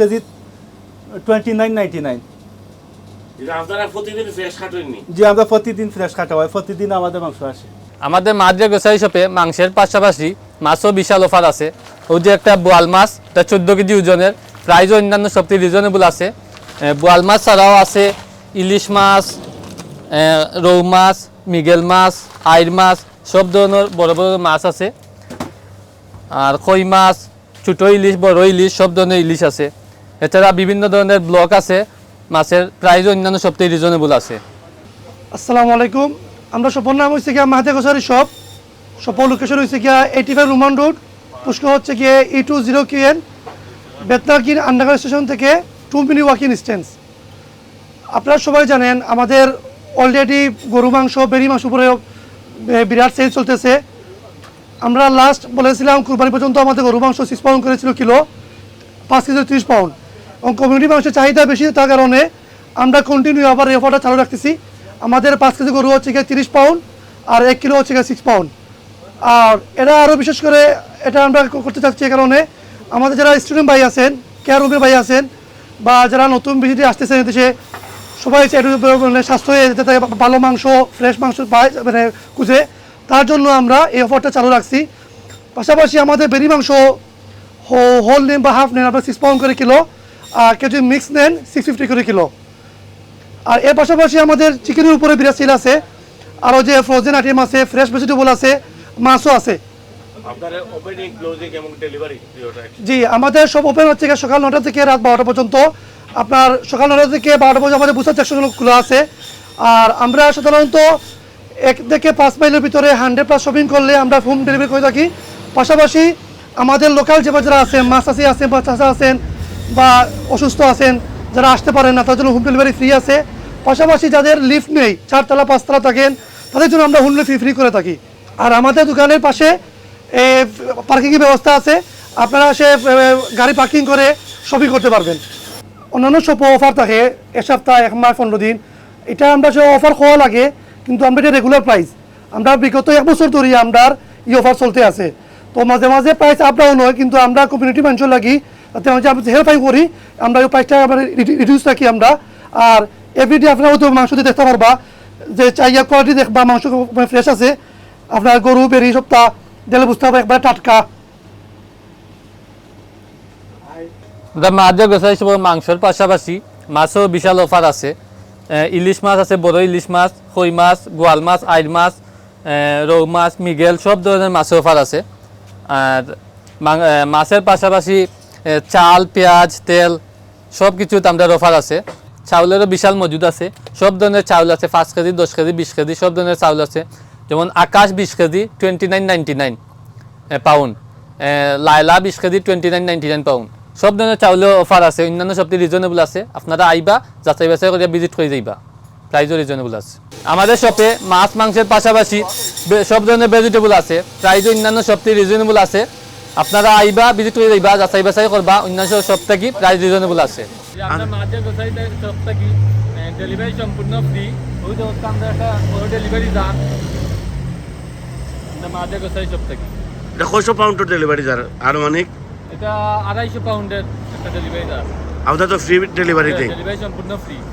KG twenty nine ninety nine আমরা প্রতিদিন fresh কাটা হয় প্রতিদিন আমাদের মাংস আসে। আমাদের মাদ্রিয়া গ্রোসারি শপে মাংসের পাশাপাশি মাছও বিশাল অফার আছে। ওই যে একটা বোয়াল মাছ এটা চোদ্দ কেজি ওজনের প্রাইস অন্যান্য সবথেকে রিজনেবল আছে। বোয়াল মাছ ছাড়াও আছে ইলিশ মাছ রৌ মাছ মিগেল মাছ আইর মাছ সব ধরনের বড় বড় মাছ আছে। আর কই মাছ ছোটো ইলিশ বড় ইলিশ সব ধরনের ইলিশ আছে। এছাড়া বিভিন্ন ধরনের ব্লক আছে, মাছের প্রাইস অন্যান্য সব সবথেকে রিজনেবল আছে। আসসালামু আলাইকুম। আমরা সপর নাম হচ্ছে গিয়া মাহাতে গোসারি শপ। সপর লোকেশন হয়েছে গিয়া এইটি ফাইভ রুমান রোড পুষ্কর হচ্ছে গিয়ে E two zero Q N Bethnal Green underground station থেকে টু মিনি ওয়াকিং ডিস্টেন্স আপনারা সবাই জানেন, আমাদের অলরেডি গরু, মাংস, বেরি মাংস উপরে বিরাট সেল চলতেছে। আমরা লাস্ট বলেছিলাম, কুরবানি পর্যন্ত আমাদের গরু, মাংস সিক্স পাউন্ড করেছিল কিলো, পাঁচ কেজি তিরিশ পাউন্ড কমিউনিটি মাংসের চাহিদা বেশি তার কারণে আমরা কন্টিনিউ আবার এই অফারটা চালু রাখতেছি। আমাদের পাঁচ কেজি গরু হচ্ছে গিয়ে তিরিশ পাউন্ড আর এক কিলো হচ্ছে গিয়ে সিক্স পাউন্ড আর এটা আরও বিশেষ করে এটা আমরা করতে চাচ্ছি এই কারণে আমাদের যারা স্টুডেন্ট ভাই আছেন কেয়ার রুমের ভাই আছেন বা যারা নতুন ভিজিটে আসতেছেন দেশে সবাই মানে স্বাস্থ্য যাতে ভালো মাংস ফ্রেশ মাংস পায় মানে খুঁজে, তার জন্য আমরা এই অফারটা চালু রাখছি। পাশাপাশি আমাদের বেরি মাংস হোল নেম বা হাফ নেন আপনার সিক্স পাউন্ড করে কিলো। যদি মিক্স নেন সিক্স ফিফটি করে কিলো। আর এর পাশাপাশি আমাদের চিকেনের উপরে বিরাট সেল আছে আরও যে ফ্রোজেন আইটেম আছে ফ্রেশ ভেজিটেবল আছে মাছও আছে। জি আমাদের সব ওপেন হচ্ছে সকাল নটা থেকে রাত বারোটা পর্যন্ত। আপনার সকাল নটা থেকে বারোটা পর্যন্ত আমাদের বুসার সেকশন খোলা আছে। আর আমরা সাধারণত এক থেকে পাঁচ মাইলের ভিতরে হান্ড্রেড প্লাস শপিং করলে আমরা হোম ডেলিভারি করে থাকি। পাশাপাশি আমাদের লোকাল যে যারা আছেন মাছ আছে আছেন বা চাষা আছেন বা অসুস্থ আছেন, যারা আসতে পারেন না, তাদের জন্য হোম ডেলিভারি ফ্রি আছে। পাশাপাশি যাদের লিফ্ট নেই, চারতলা, পাঁচতলা থাকেন, তাদের জন্য আমরা হোম ডেলিভারি ফ্রি করে থাকি। আর আমাদের দোকানের পাশে পার্কিংয়ের ব্যবস্থা আছে। আপনারা সে গাড়ি পার্কিং করে শপিং করতে পারবেন। অন্যান্য সব অফার থাকে এক সপ্তাহ এক মাস, পনেরো দিন। এটা আমরা সে অফার খাওয়া লাগে, কিন্তু আমরা এটা রেগুলার প্রাইস আমরা বিগত এক বছর ধরে আমরা এই অফার চলতে আছে। তো মাঝে মাঝে প্রাইস আপ ডাউন হয়, কিন্তু আমরা কমিউনিটি মানুষের লাগি আমরা হেল্প করি, আমরা এই প্রাইসটা আমরা রিডিউস রাখি আমরা। আর এভরিডে আপনারা হয়তো মাংস দিয়ে দেখতে পারবা, যে চাইয়া কোয়ালিটি দেখবা, মাংস ফ্রেশ আছে। আপনার গরু, বেরি সপ্তাহ দিলে বুঝতে হবে একবার টাটকা। মাদ্রিয়া গ্রোসারি শপের মাংসের পাশাপাশি মাছও বিশাল অফার আছে। ইলিশ মাছ আছে, বড় ইলিশ মাছ কই মাছ, গোয়াল মাছ আইর মাছ রৌ মাছ, মিগেল, সব ধরনের মাছের অফার আছে। আর মাছের পাশাপাশি চাল, পেঁয়াজ, তেল সব কিছুতে আমাদের অফার আছে। চাউলেরও বিশাল মজুদ আছে। সব ধরনের চাউল আছে, পাঁচ কেজি, দশ কেজি, বিশ কেজি, সব ধরনের চাউল আছে। যেমন আকাশ বিশ KG, twenty nine ninety nine pound. Laila বিশ KG, twenty nine ninety nine pound. সব ধরনের চাউলের অফার আছে। অন্যান্য সবটি রিজনেবল আছে। আপনারা আইবা, যাচাই বাছাই করে ভিজিট করে যাইবা। প্রাইজও রিজনেবল আছে। আমাদের শপে মাছ, মাংসের পাশাপাশি সব ধরনের ভেজিটেবল আছে। প্রাইজও অন্যান্য সবটি রিজনেবল আছে। আপনারা আইবা ভিজিট করে যাইবা যাচাই বাছাই করবা অন্যান্য সব থেকে প্রাইস রিজনেবল আছে। ডেলিভারি সম্পূর্ণ ফ্রি ওই যে আমরা একটা ডেলিভারি যান। মাঝে গোসাই সব থেকে এটা কয়শো পাউন্ডের ডেলিভারি যার আনুমানিক এটা আড়াইশো পাউন্ডের একটা ডেলিভারি আছে আপনার তো ফ্রি ডেলিভারি দেয় ডেলিভারি সম্পূর্ণ ফ্রি